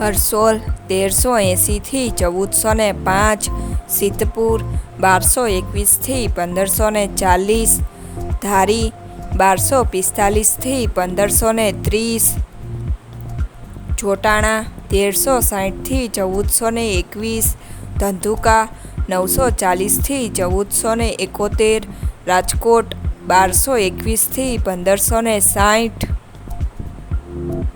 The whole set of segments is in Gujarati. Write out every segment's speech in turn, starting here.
હરસોલ તેરસો એંસીથી ચૌદસો ને પાંચ, સિદ્ધપુર બારસો એકવીસથી પંદરસો ને ચાલીસ, ધારી બારસો પિસ્તાલીસથી પંદરસો ને ત્રીસ જોટાણા તેરસો સાઠથી ચૌદસો ને એકવીસ, ધંધુકા નવસો ચાલીસથી ચૌદસો ને એકોતેર, રાજકોટ બારસો એકવીસથી પંદરસો ને સાઠ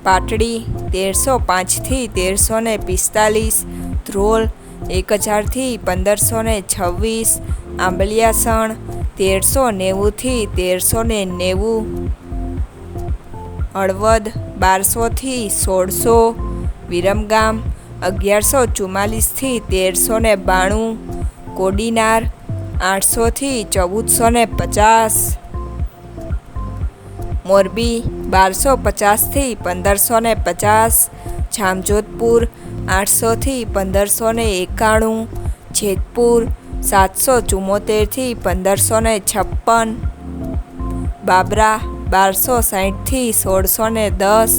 પાટડી તેરસો પાંચથી તેરસો ને પિસ્તાલીસ, ધ્રોલ એક હજારથી પંદરસો ને છવ્વીસ, આંબલિયાસણ તેરસો નેવુંથી તેરસો ને નેવું, હળવદ બારસોથી સોળસો, વિરમગામ અગિયારસો ચુમ્માલીસથી તેરસો ને બાણું, કોડીનાર આઠસોથી ચૌદસો ને પચાસ મોરબી બારસો પચાસથી પંદરસો ને પચાસ, જામજોધપુર આઠસોથી પંદરસો ને એકાણું, જેતપુર સાતસો ચુમ્મોતેરથી પંદરસો ને છપ્પન, બાબરા બારસો સાહીઠથી સોળસો ને દસ,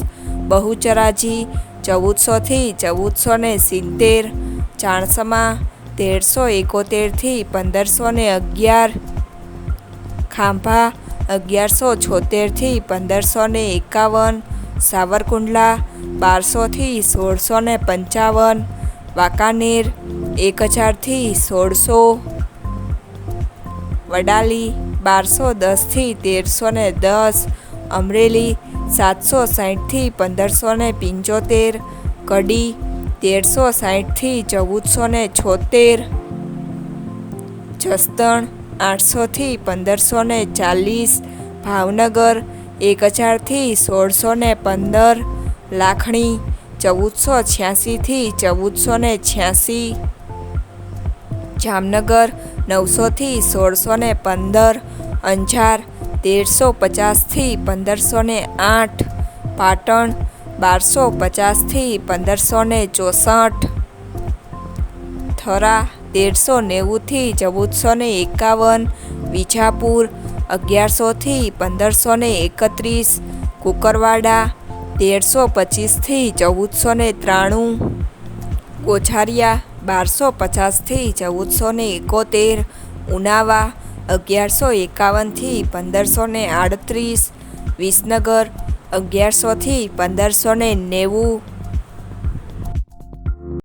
બહુચરાજી ચૌદસોથી ચૌદસો ને સિત્તેર, ચાણસમા તેરસો એકોતેરથી પંદરસો ને અગિયાર, ખાંભા અગિયારસો છોતેરથી પંદરસો ને એકાવન, સાવરકુંડલા બારસોથી સોળસો ને પંચાવન, વાંકાનેર એક હજારથી સોળસો, વડાલી બારસો દસથી તેરસો ને દસ, અમરેલી સાતસો સાઠથી પંદરસો ને પંચોતેર, કડી તેરસો સાઠથી ચૌદસો ને છોતેર, જસદણ આઠસોથી પંદરસો ને ચાલીસ, ભાવનગર એક હજારથી સોળસો ને પંદર, લાખણી ચૌદસો છ્યાસીથી ચૌદસો ને છ્યાસી, જામનગર નવસોથી સોળસો ને પંદર, અંજાર તેરસો પચાસથી પંદરસો ને આઠ, પાટણ બારસો પચાસથી પંદરસો ને ચોસઠ, થરા તેરસો નેવુંથી ચૌદસો ને એકાવન, વિજાપુર અગિયારસોથી પંદરસો ને એકત્રીસ, કુકરવાડા તેરસો પચીસથી ચૌદસો ને ત્રાણું કોછારિયા બારસો પચાસથી ચૌદસો ને એકોતેર, ઉનાવા અગિયારસો એકાવનથી પંદરસો ને આડત્રીસ, વિસનગર અગિયારસોથી પંદરસો ને નેવું